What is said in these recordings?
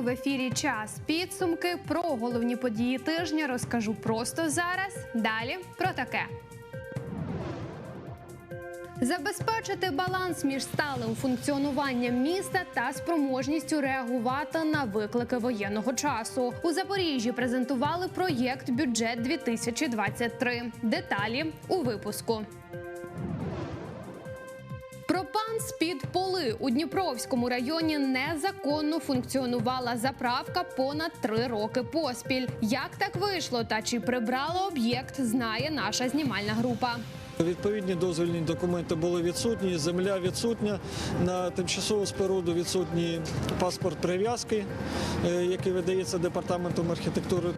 в ефірі час підсумки про головні події тижня. Розкажу просто зараз. Далі про таке. Забезпечити баланс між сталим функціонуванням міста та спроможністю реагувати на виклики воєнного часу. У Запоріжжі презентували проєкт бюджет 2023 Деталі у випуску. Пропан з-під поли у Дніпровському районі незаконно функціонувала заправка понад три роки поспіль. Як так вийшло та чи прибрала об'єкт, знає наша знімальна група. Відповідні дозвільні документи були відсутні, земля відсутня. На тимчасову споруду відсутній паспорт прив'язки, е, який видається департаментом архітектури.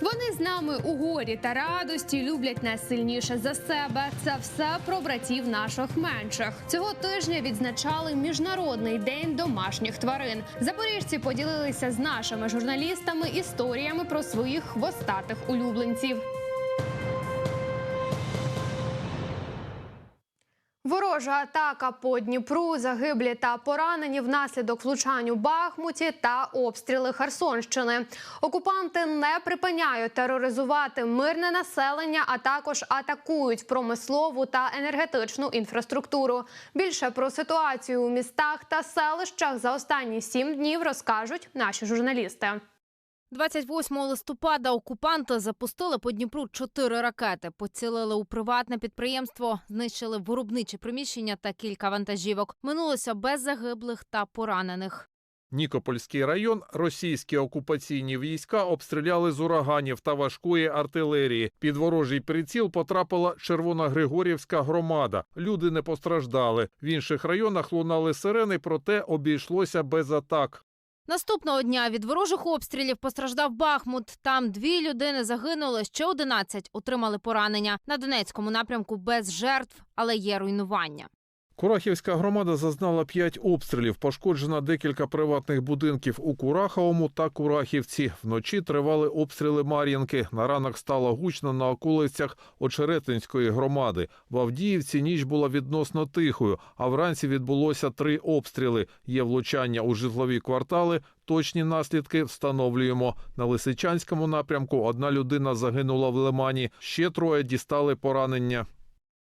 Вони з нами у горі та радості люблять нас сильніше за себе. Це все про братів наших менших. Цього тижня відзначали міжнародний день домашніх тварин. Запоріжці поділилися з нашими журналістами історіями про своїх хвостатих улюбленців. Ворожа атака по Дніпру, загиблі та поранені внаслідок влучань у Бахмуті та обстріли Херсонщини. Окупанти не припиняють тероризувати мирне населення, а також атакують промислову та енергетичну інфраструктуру. Більше про ситуацію у містах та селищах за останні сім днів розкажуть наші журналісти. 28 листопада окупанти запустили по Дніпру чотири ракети, поцілили у приватне підприємство, знищили виробничі приміщення та кілька вантажівок. Минулося без загиблих та поранених. Нікопольський район російські окупаційні війська обстріляли з ураганів та важкої артилерії. Під ворожий приціл потрапила Червоногригорівська громада. Люди не постраждали. В інших районах лунали сирени, проте обійшлося без атак. Наступного дня від ворожих обстрілів постраждав Бахмут. Там дві людини загинули, ще 11 отримали поранення. На Донецькому напрямку без жертв, але є руйнування. Курахівська громада зазнала п'ять обстрілів. Пошкоджено декілька приватних будинків у Кураховому та Курахівці. Вночі тривали обстріли Мар'їнки. На ранок стало гучно на околицях Очеретинської громади. В Авдіївці ніч була відносно тихою, а вранці відбулося три обстріли. Є влучання у житлові квартали. Точні наслідки встановлюємо. На Лисичанському напрямку одна людина загинула в Лимані. Ще троє дістали поранення.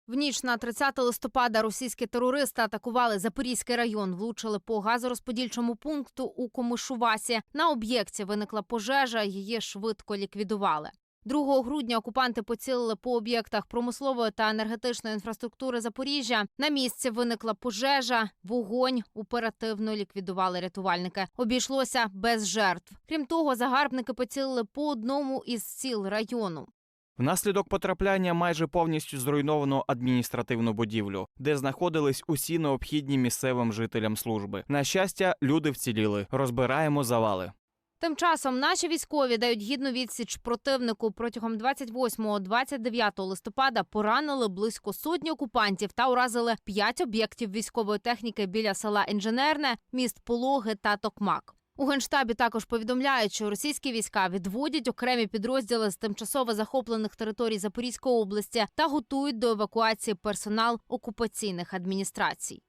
В ніч на 30 листопада російські терористи атакували Запорізький район, влучили по газорозподільчому пункту у Комишувасі. На об'єкті виникла пожежа, її швидко ліквідували. 2 грудня окупанти поцілили по об'єктах промислової та енергетичної інфраструктури Запоріжжя. На місці виникла пожежа, вогонь оперативно ліквідували рятувальники. Обійшлося без жертв. Крім того, загарбники поцілили по одному із сіл району. Внаслідок потрапляння майже повністю зруйновано адміністративну будівлю, де знаходились усі необхідні місцевим жителям служби. На щастя, люди вціліли. Розбираємо завали. Тим часом наші військові дають гідну відсіч противнику протягом 28-29 листопада поранили близько сотні окупантів та уразили п'ять об'єктів військової техніки біля села Інженерне, міст Пологи та Токмак. У генштабі також повідомляють, що російські війська відводять окремі підрозділи з тимчасово захоплених територій Запорізької області та готують до евакуації персонал окупаційних адміністрацій.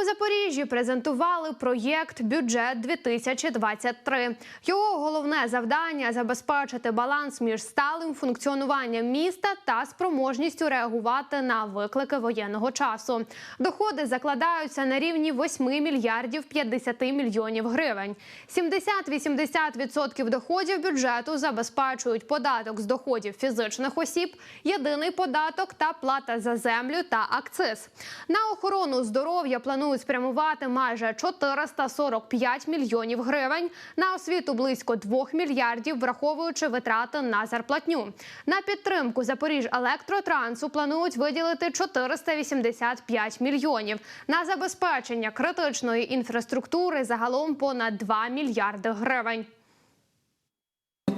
У Запоріжжі презентували проєкт Бюджет 2023 Його головне завдання забезпечити баланс між сталим функціонуванням міста та спроможністю реагувати на виклики воєнного часу. Доходи закладаються на рівні 8 мільярдів 50 мільйонів гривень. 70-80% доходів бюджету забезпечують податок з доходів фізичних осіб, єдиний податок та плата за землю та акциз. На охорону здоров'я планують спрямувати майже 445 мільйонів гривень, на освіту близько 2 мільярдів, враховуючи витрати на зарплатню. На підтримку Запоріжжя-електротрансу планують виділити 485 мільйонів. На забезпечення критичної інфраструктури загалом понад 2 мільярди гривень.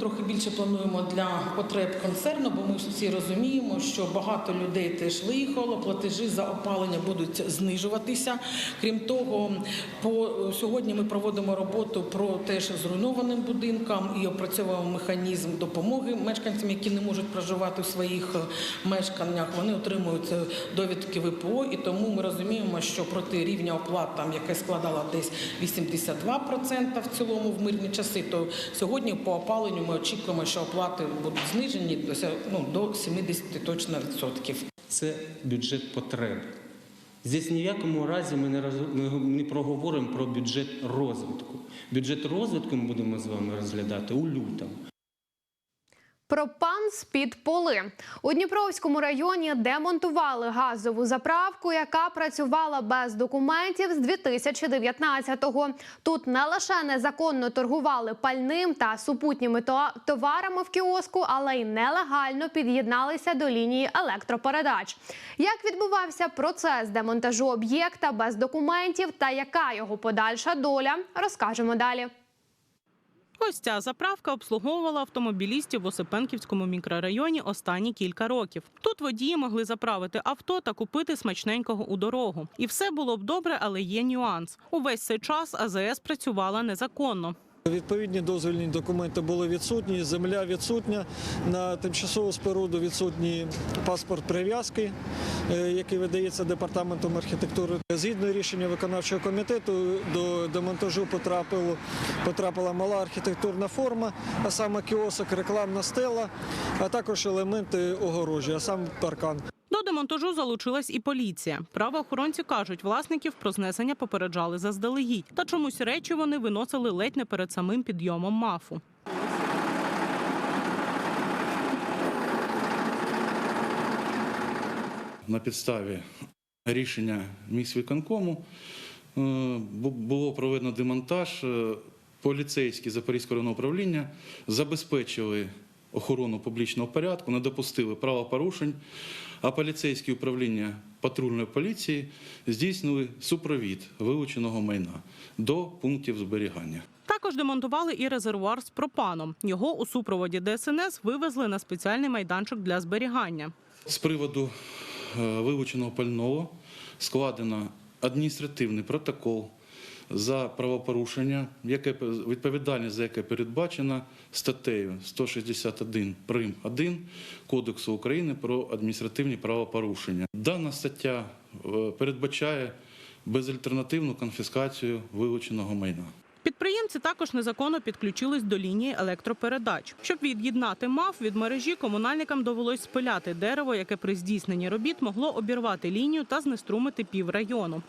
Трохи більше плануємо для потреб концерну, бо ми всі розуміємо, що багато людей теж виїхало. Платежі за опалення будуть знижуватися. Крім того, по сьогодні ми проводимо роботу про теж зруйнованим будинкам і опрацьовуємо механізм допомоги мешканцям, які не можуть проживати в своїх е, мешканнях. Вони отримують е, довідки ВПО, і тому ми розуміємо, що проти рівня оплат, там яке складало десь 82% в цілому в мирні часи, то сьогодні по опаленню ми очікуємо, що оплати будуть знижені ну, до 70 точно відсотків. це бюджет потреб. Здесь ні в якому разі ми не, роз- ми не проговоримо про бюджет розвитку. Бюджет розвитку ми будемо з вами розглядати у лютому. Про пан з-під поли у Дніпровському районі демонтували газову заправку, яка працювала без документів з 2019-го. Тут не лише незаконно торгували пальним та супутніми товарами в кіоску, але й нелегально під'єдналися до лінії електропередач. Як відбувався процес демонтажу об'єкта без документів та яка його подальша доля, розкажемо далі. Ось ця заправка обслуговувала автомобілістів в Осипенківському мікрорайоні останні кілька років. Тут водії могли заправити авто та купити смачненького у дорогу. І все було б добре, але є нюанс. Увесь цей час АЗС працювала незаконно. Відповідні дозвільні документи були відсутні, земля відсутня. На тимчасову споруду відсутній паспорт прив'язки, е, який видається департаментом архітектури. Згідно рішення виконавчого комітету, до демонтажу потрапило, потрапила мала архітектурна форма, а саме кіосок, рекламна стела, а також елементи огорожі, а сам паркан. До демонтажу залучилась і поліція. Правоохоронці кажуть, власників про знесення попереджали заздалегідь. Та чомусь речі вони виносили ледь не перед самим підйомом мафу. на підставі рішення міськвиконкому е, було проведено демонтаж. Е, Поліцейські Запорізького районного управління забезпечили охорону публічного порядку, не допустили правопорушень, а поліцейські управління патрульної поліції здійснили супровід вилученого майна до пунктів зберігання. Також демонтували і резервуар з пропаном. Його у супроводі ДСНС вивезли на спеціальний майданчик для зберігання. З приводу е, вилученого пального складено адміністративний протокол за правопорушення, яке відповідальність за яке передбачена статтею 161 прим 1 Кодексу України про адміністративні правопорушення. Дана стаття е, передбачає безальтернативну конфіскацію вилученого майна. Підприємці також незаконно підключились до лінії електропередач. Щоб від'єднати МАФ від мережі, комунальникам довелось спиляти дерево, яке при здійсненні робіт могло обірвати лінію та знеструмити піврайону.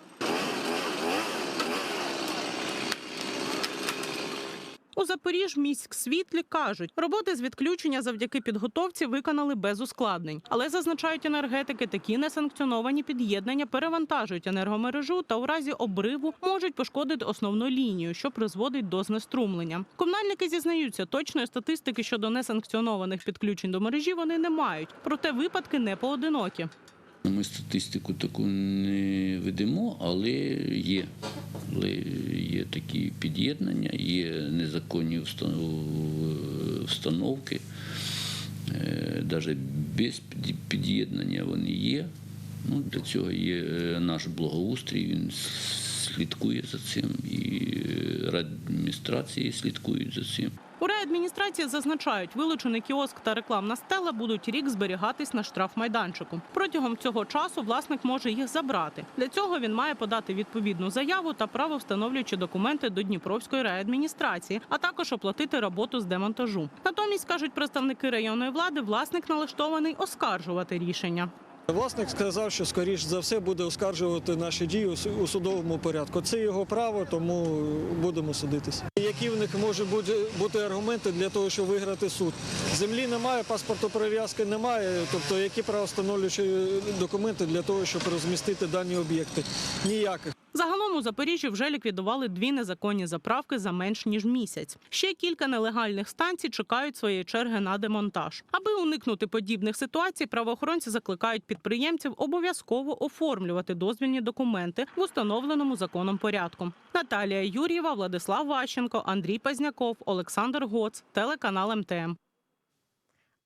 У Запоріж міськсвітлі кажуть, роботи з відключення завдяки підготовці виконали без ускладнень. Але зазначають енергетики, такі несанкціоновані під'єднання перевантажують енергомережу та у разі обриву можуть пошкодити основну лінію, що призводить до знеструмлення. Комунальники зізнаються, точної статистики щодо несанкціонованих підключень до мережі вони не мають. Проте випадки не поодинокі. Ми статистику таку не ведемо, але є. Але є такі під'єднання, є незаконні встановки. Навіть без під'єднання вони є. Ну, для цього є е, наш благоустрій, він слідкує за цим, і е, адміністрації слідкують за цим. У райадміністрації зазначають, вилучений кіоск та рекламна стела будуть рік зберігатись на штрафмайданчику. Протягом цього часу власник може їх забрати. Для цього він має подати відповідну заяву та правовстановлюючі документи до Дніпровської райадміністрації, а також оплатити роботу з демонтажу. Натомість кажуть представники районної влади, власник налаштований оскаржувати рішення. Власник сказав, що скоріш за все буде оскаржувати наші дії у судовому порядку. Це його право, тому будемо судитися. Які в них можуть бути, аргументи для того, щоб виграти суд? Землі немає, паспорту прив'язки немає. Тобто, які правостановлюючі документи для того, щоб розмістити дані об'єкти? Ніяких. Загалом у Запоріжжі вже ліквідували дві незаконні заправки за менш ніж місяць. Ще кілька нелегальних станцій чекають своєї черги на демонтаж. Аби уникнути подібних ситуацій, правоохоронці закликають підприємців обов'язково оформлювати дозвільні документи в установленому законом порядку. Наталія Юр'єва, Владислав Ващенко, Андрій Пазняков, Олександр Гоц, телеканал МТМ.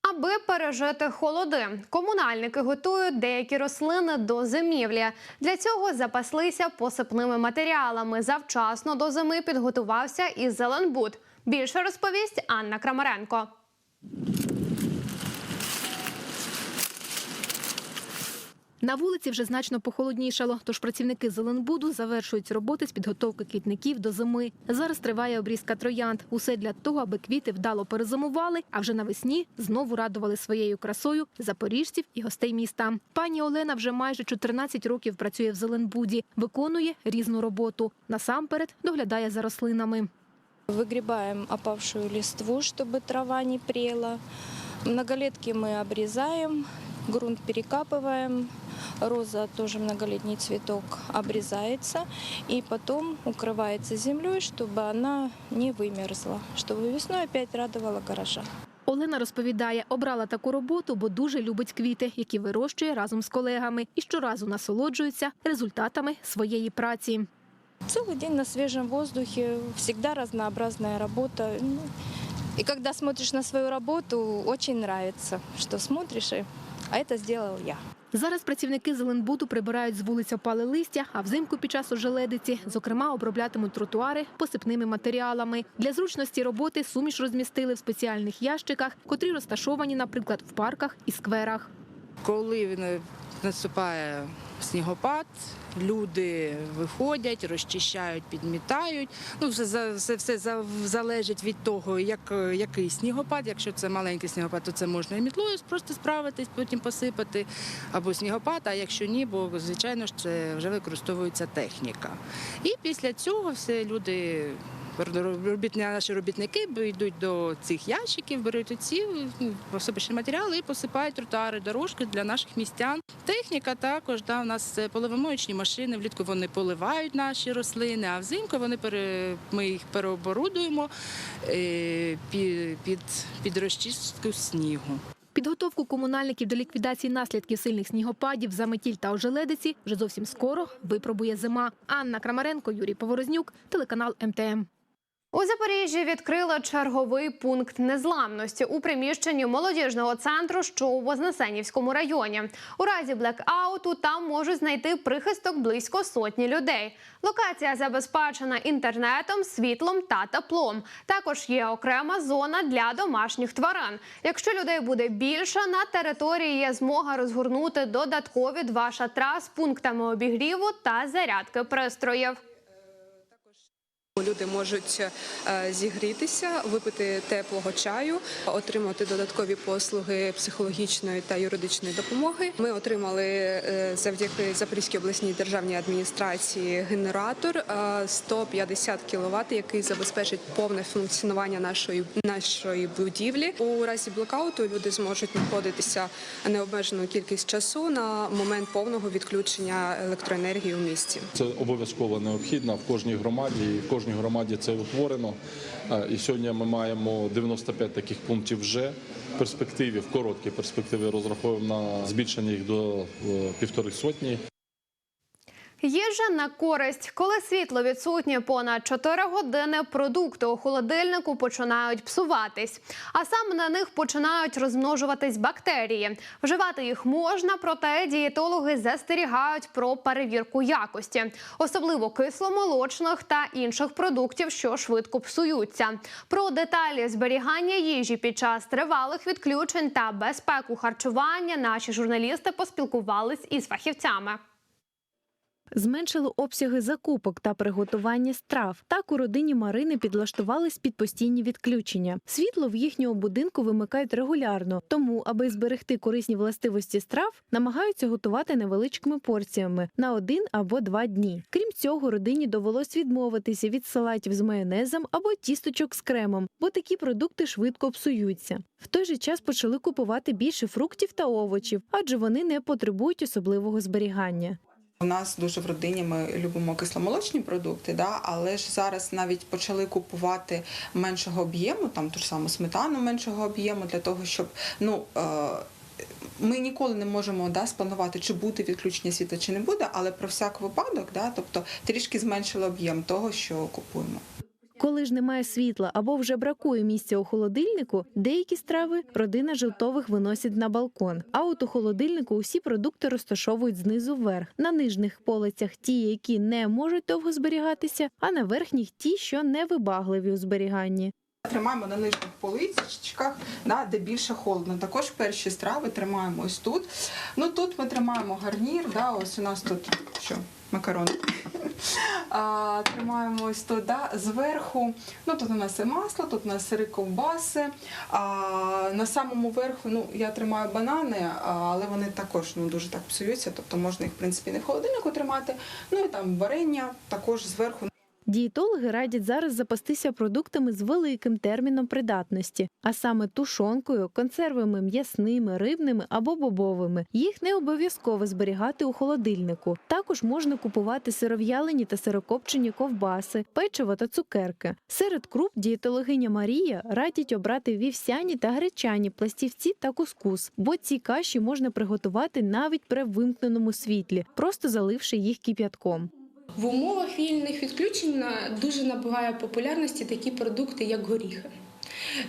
Аби пережити холоди, комунальники готують деякі рослини до зимівлі. Для цього запаслися посипними матеріалами. Завчасно до зими підготувався і Зеленбуд. Більше розповість Анна Крамаренко. На вулиці вже значно похолоднішало, тож працівники Зеленбуду завершують роботи з підготовки квітників до зими. Зараз триває обрізка троянд. Усе для того, аби квіти вдало перезимували, а вже навесні знову радували своєю красою запоріжців і гостей міста. Пані Олена вже майже 14 років працює в Зеленбуді, виконує різну роботу. Насамперед доглядає за рослинами. Выгребаем опавшую листву, чтобы трава не прела. Многолетки мы обрезаем, грунт перекапываем. Роза, тоже многолетний цветок, обрезается и потом укрывается землей, чтобы она не вымерзла, чтобы весной опять радовала гаража. Олена розповідає, обрала таку роботу, бо дуже любить квіти, які вирощує разом з колегами, і щоразу насолоджується результатами своєї праці. Целый день на свежем воздухе, всегда разнообразная работа. Ну, И когда смотришь на свою работу, очень нравится, что смотришь, и а це зробила я. Зараз працівники зеленбуту прибирають з вулиць опале листя, а взимку під час ожеледиці, зокрема, оброблятимуть тротуари посипними матеріалами. Для зручності роботи суміш розмістили в спеціальних ящиках, котрі розташовані, наприклад, в парках і скверах. Коли він наступає снігопад, люди виходять, розчищають, підмітають. Ну, все, все, все залежить від того, як, який снігопад. Якщо це маленький снігопад, то це можна і мітлою просто справитись, потім посипати або снігопад, а якщо ні, бо звичайно ж це вже використовується техніка. І після цього все люди. Наші робітники йдуть до цих ящиків, беруть оці ну, посипочні матеріали і посипають тротуари, дорожки для наших містян. Техніка також да, у нас це поливомоєчні машини. Влітку вони поливають наші рослини, а взимку вони пере, ми їх переоборудуємо е, під, під, під розчистку снігу. Підготовку комунальників до ліквідації наслідків сильних снігопадів, заметіль та ожеледиці вже зовсім скоро випробує зима. Анна Крамаренко, Юрій Поворознюк, телеканал МТМ. У Запоріжжі відкрили черговий пункт незламності у приміщенні молодіжного центру, що у Вознесенівському районі. У разі блекауту там можуть знайти прихисток близько сотні людей. Локація забезпечена інтернетом, світлом та теплом. Також є окрема зона для домашніх тварин. Якщо людей буде більше, на території є змога розгорнути додаткові два шатра з пунктами обігріву та зарядки пристроїв. Люди можуть е, зігрітися, випити теплого чаю, отримати додаткові послуги психологічної та юридичної допомоги. Ми отримали е, завдяки Запорізькій обласній державній адміністрації генератор е, 150 кВт, який забезпечить повне функціонування нашої нашої будівлі. У разі блокауту люди зможуть знаходитися необмежену кількість часу на момент повного відключення електроенергії у місті. Це обов'язково необхідно в кожній громаді. І в кожній громаді це утворено. Е, І сьогодні ми маємо 95 таких пунктів вже в перспективі, в короткій перспективі розраховуємо на збільшення їх до е, півтори сотні. Їжа на користь. Коли світло відсутнє понад 4 години, продукти у холодильнику починають псуватись, а саме на них починають розмножуватись бактерії. Вживати їх можна, проте дієтологи застерігають про перевірку якості, особливо кисломолочних та інших продуктів, що швидко псуються. Про деталі зберігання їжі під час тривалих відключень та безпеку харчування наші журналісти поспілкувались із фахівцями. Зменшили обсяги закупок та приготування страв. Так у родині Марини підлаштувались під постійні відключення. Світло в їхньому будинку вимикають регулярно, тому, аби зберегти корисні властивості страв, намагаються готувати невеличкими порціями на один або два дні. Крім цього, родині довелось відмовитися від салатів з майонезом або тісточок з кремом, бо такі продукти швидко псуються. В той же час почали купувати більше фруктів та овочів, адже вони не потребують особливого зберігання. У нас дуже в родині ми любимо кисломолочні продукти, да, але ж зараз навіть почали купувати меншого об'єму, там ту ж саму сметану меншого об'єму, для того, щоб ну. Е- ми ніколи не можемо да, спланувати, чи буде відключення світла, чи не буде, але про всяк випадок, да, тобто трішки зменшили об'єм того, що купуємо. Коли ж немає світла або вже бракує місця у холодильнику, деякі страви родина жовтових виносить на балкон. А от у холодильнику усі продукти розташовують знизу вверх. На нижніх полицях ті, які не можуть довго зберігатися, а на верхніх ті, що не вибагливі у зберіганні. Тримаємо на нижніх поличках, да, де більше холодно. Також перші страви тримаємо ось тут. Ну тут ми тримаємо гарнір, да, ось у нас тут що, макарони. А, тримаємо ось тут да, зверху. Ну тут у нас і масло, тут у нас сири ковбаси. А, на самому верху ну, я тримаю банани, але вони також ну, дуже так псуються, тобто можна їх в принципі не в холодильнику тримати. Ну і там варення також зверху. Дієтологи радять зараз запастися продуктами з великим терміном придатності, а саме тушонкою, консервами м'ясними, рибними або бобовими. Їх не обов'язково зберігати у холодильнику. Також можна купувати сиров'ялені та сирокопчені ковбаси, печиво та цукерки. Серед круп дієтологиня Марія радять обрати вівсяні та гречані пластівці та кускус, бо ці каші можна приготувати навіть при вимкненому світлі, просто заливши їх кип'ятком. В умовах вільних відключень дуже набуває популярності такі продукти, як горіхи.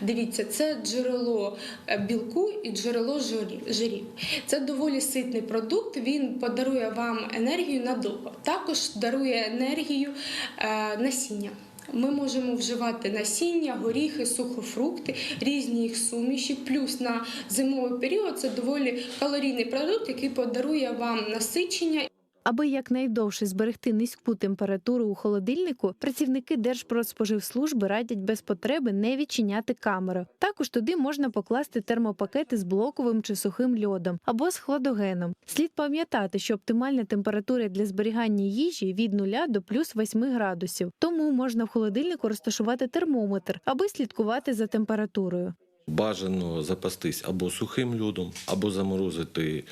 Дивіться, це джерело е, білку і джерело жирів-. Це доволі ситний продукт. Він подарує вам енергію надовго. Також дарує енергію е, насіння. Ми можемо вживати насіння, горіхи, сухофрукти, різні їх суміші. Плюс на зимовий період це доволі калорійний продукт, який подарує вам насичення Аби якнайдовше зберегти низьку температуру у холодильнику, працівники Держпродспоживслужби радять без потреби не відчиняти камеру. Також туди можна покласти термопакети з блоковим чи сухим льодом або з хладогеном. Слід пам'ятати, що оптимальна температура для зберігання їжі від 0 до плюс 8 градусів. Тому можна в холодильнику розташувати термометр, аби слідкувати за температурою. Бажано запастись або сухим льодом, або заморозити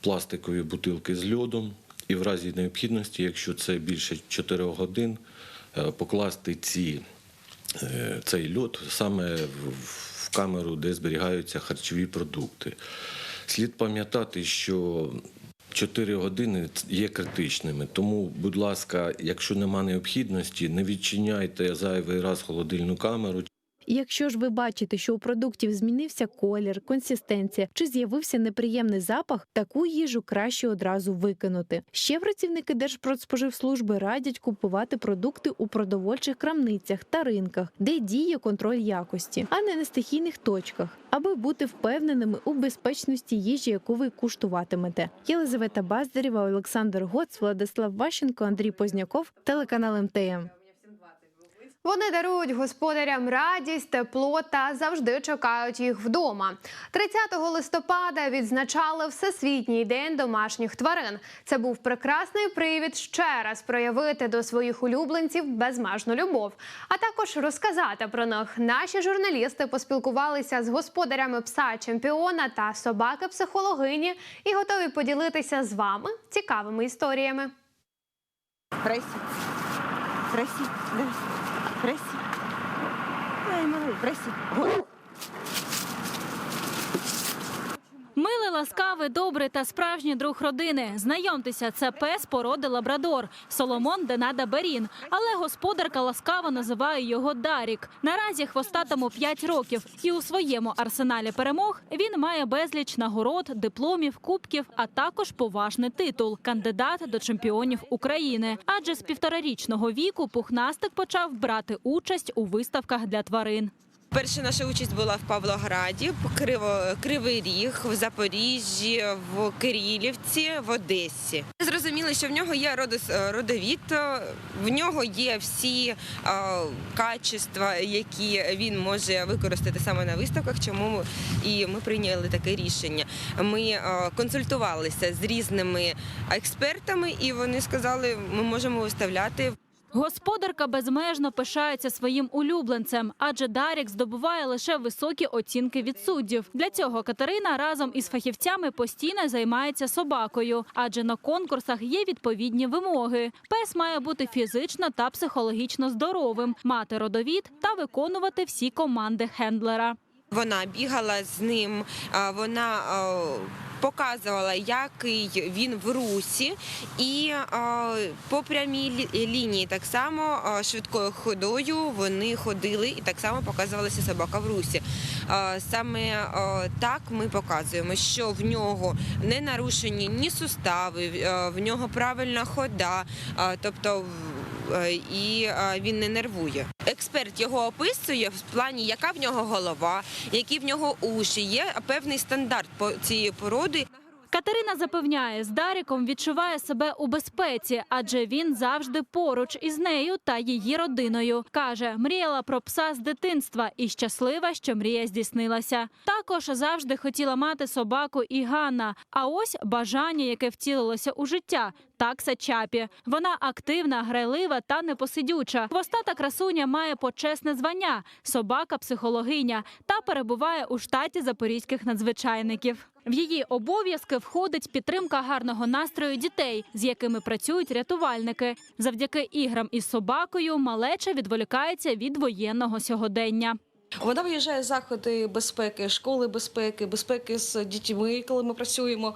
пластикові бутилки з льодом. І в разі необхідності, якщо це більше 4 годин, е, покласти ці, е, цей льод саме в камеру, де зберігаються харчові продукти. Слід пам'ятати, що 4 години є критичними. Тому, будь ласка, якщо нема необхідності, не відчиняйте зайвий раз холодильну камеру. Якщо ж ви бачите, що у продуктів змінився колір, консистенція чи з'явився неприємний запах, таку їжу краще одразу викинути. Ще працівники Держпродспоживслужби радять купувати продукти у продовольчих крамницях та ринках, де діє контроль якості, а не на стихійних точках, аби бути впевненими у безпечності їжі, яку ви куштуватимете. Єлизавета Баздарєва, Олександр Гоц, Владислав Ващенко, Андрій Позняков, телеканал МТМ. Вони дарують господарям радість, тепло та завжди чекають їх вдома. 30 листопада відзначали Всесвітній день домашніх тварин. Це був прекрасний привід ще раз проявити до своїх улюбленців безмежну любов, а також розказати про них. Наші журналісти поспілкувалися з господарями пса чемпіона та собаки психологині і готові поділитися з вами цікавими історіями. Красить. Красить. Да. Красить. Ай, малый, Милий, ласкавий, добрий та справжній друг родини. Знайомтеся, це пес породи лабрадор Соломон Денада Берін. Але господарка ласкаво називає його Дарік. Наразі хвостатому 5 років, і у своєму арсеналі перемог він має безліч нагород, дипломів, кубків, а також поважний титул кандидат до чемпіонів України. Адже з півторарічного віку пухнастик почав брати участь у виставках для тварин. Перша наша участь була в Павлограді, Криво, Кривий Ріг, в Запоріжжі, в Кирилівці, в Одесі. Зрозуміли, що в нього є родос- родовід, в нього є всі е, качества, які він може використати саме на виставках. Чому і ми прийняли таке рішення. Ми е, консультувалися з різними експертами, і вони сказали, ми можемо виставляти Господарка безмежно пишається своїм улюбленцем, адже Дарік здобуває лише високі оцінки від суддів. Для цього Катерина разом із фахівцями постійно займається собакою, адже на конкурсах є відповідні вимоги. Пес має бути фізично та психологічно здоровим, мати родовід та виконувати всі команди хендлера. Вона бігала з ним, вона показувала, який він в русі, і а, по прямій лінії так само а, швидкою ходою вони ходили і так само показувалася собака в русі. А, Саме так ми показуємо, що в нього не нарушені ні сустави, в нього правильна хода, тобто е, і е, він не нервує. Експерт його описує в плані, яка в нього голова, які в нього уші. Є певний стандарт по цієї породи. Катерина запевняє, з Даріком відчуває себе у безпеці, адже він завжди поруч із нею та її родиною. Каже, мріяла про пса з дитинства і щаслива, що мрія здійснилася. Також завжди хотіла мати собаку і Ганна. А ось бажання, яке втілилося у життя. Такса Чапі. Вона активна, грайлива та непосидюча. Хвостата красуня має почесне звання собака-психологиня та перебуває у штаті запорізьких надзвичайників. В її обов'язки входить підтримка гарного настрою дітей, з якими працюють рятувальники. Завдяки іграм із собакою малеча відволікається від воєнного сьогодення. Вона виїжджає заходи безпеки, школи безпеки, безпеки з дітьми, коли ми працюємо.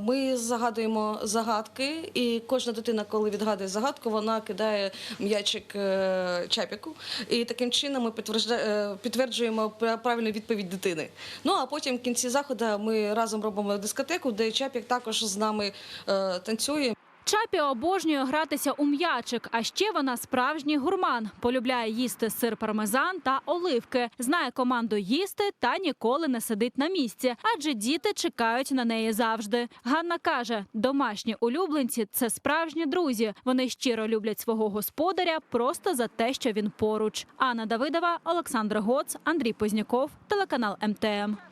Ми загадуємо загадки, і кожна дитина, коли відгадує загадку, вона кидає м'ячик е, чапіку. І таким чином ми е, підтверджуємо правильну відповідь дитини. Ну а потім в кінці заходу ми разом робимо дискотеку, де чапік також з нами е, танцює. Чапі обожнює гратися у м'ячик, а ще вона справжній гурман. Полюбляє їсти сир пармезан та оливки. Знає команду їсти та ніколи не сидить на місці, адже діти чекають на неї завжди. Ганна каже: домашні улюбленці це справжні друзі. Вони щиро люблять свого господаря просто за те, що він поруч. Анна Давидова, Олександр Гоц, Андрій Позняков, телеканал МТМ.